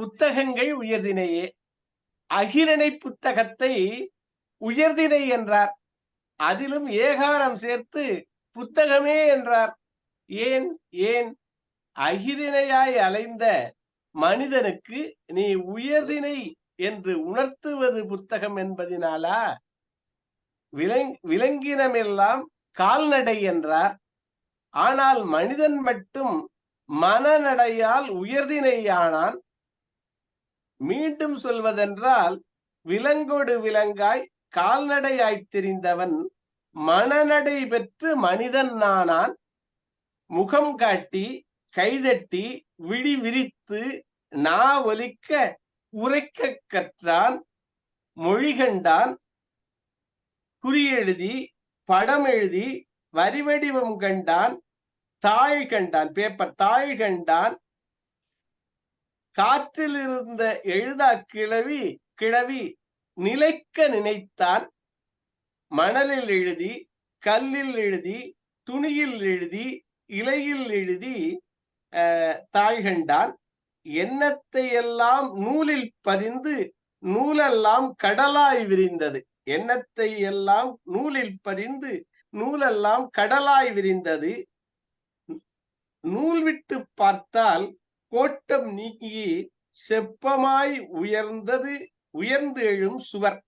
புத்தகங்கள் உயர்தினையே. அகிரணை புத்தகத்தை உயர்தினை என்றார். அதிலும் ஏகாரம் சேர்த்து புத்தகமே என்றார். ஏன் ஏன்? அகிரிணையாய் அலைந்த மனிதனுக்கு நீ உயர்தினை என்று உணர்த்துவது புத்தகம் என்பதினாலா? விலங் விலங்கினமெல்லாம் கால்நடை என்றார். ஆனால் மனிதன் மட்டும் மனநடையால் உயர்தினையானான். மீண்டும் சொல்வதென்றால் விலங்கோடு விலங்காய் கால்நடையாய்த் தெரிந்தவன் மனநடை பெற்று மனிதன் நானான். முகம் காட்டி கைதட்டி விழி விரித்து நா ஒலிக்க உரைக்க கற்றான். மொழி கண்டான். குறியெழுதி படம் எழுதி வரிவடிவம் கண்டான். தாழ் கண்டான் பேப்பர் தாழ் கண்டான். காற்றில் இருந்த எழுதா கிழவி கிழவி நிலைக்க நினைத்தான். மணலில் எழுதி கல்லில் எழுதி துணியில் எழுதி இலையில் எழுதி தாழ்கண்டான். எண்ணத்தை எல்லாம் நூலில் பதிந்து நூலெல்லாம் கடலாய் விரிந்தது. எண்ணத்தை எல்லாம் நூலில் பதிந்து நூலெல்லாம் கடலாய் விரிந்தது. நூல் விட்டு பார்த்தால் கோட்டம் நீக்கி செப்பமாய் உயர்ந்தது உயர்ந்து எழும் சுவர்.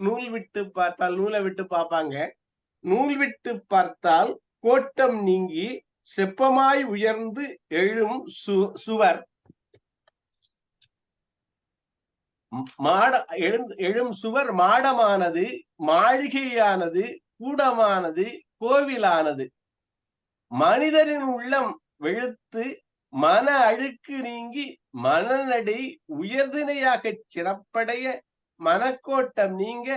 நூல் விட்டு பார்த்தால் நூலை விட்டு பார்ப்பாங்க. நூல் விட்டு பார்த்தால் கோட்டம் நீங்கி செப்பமாய் உயர்ந்து எழும் சு சுவர். மாட எழுந் எழும் சுவர் மாடமானது மாளிகையானது கூடமானது கோவிலானது. மனிதரின் உள்ளம் வெளுத்து மன அழுக்கு நீங்கி மனநடை உயர்தினையாக சிறப்படைய மனக்கோட்டம் நீங்க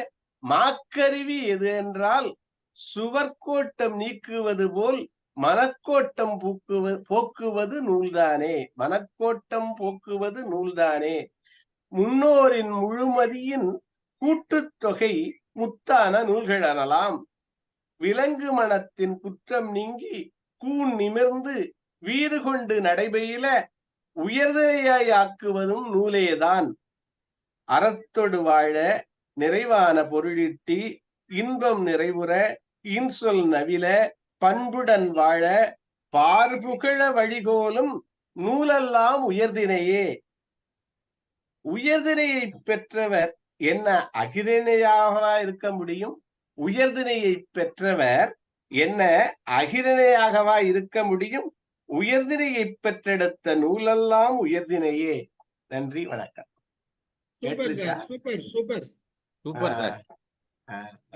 மாக்கருவி எது என்றால் சுவர்கோட்டம் நீக்குவது போல் மனக்கோட்டம் போக்குவது போக்குவது நூல்தானே. மனக்கோட்டம் போக்குவது நூல்தானே. முன்னோரின் முழுமதியின் கூட்டுத்தொகை முத்தான நூல்கள் எனலாம் விலங்கு மனத்தின் குற்றம் நீங்கி கூன் நிமிர்ந்து வீறு கொண்டு நடைபெயில உயர்தலையாய் ஆக்குவதும் நூலேதான். அறத்தொடு வாழ நிறைவான பொருளிட்டி இன்பம் நிறைவுற இன்சொல் நவில பண்புடன் வாழ பார்புகழ வழிகோலும் நூலெல்லாம் உயர்தினையே. உயர்தினையை பெற்றவர் என்ன அகிரணையாக இருக்க முடியும்? உயர்தினையை பெற்றவர் என்ன அகிரணையாகவா இருக்க முடியும்? உயர்தினையை பெற்றெடுத்த நூலெல்லாம் உயர்தினையே நன்றி வணக்கம். Super sir super super. Super sir.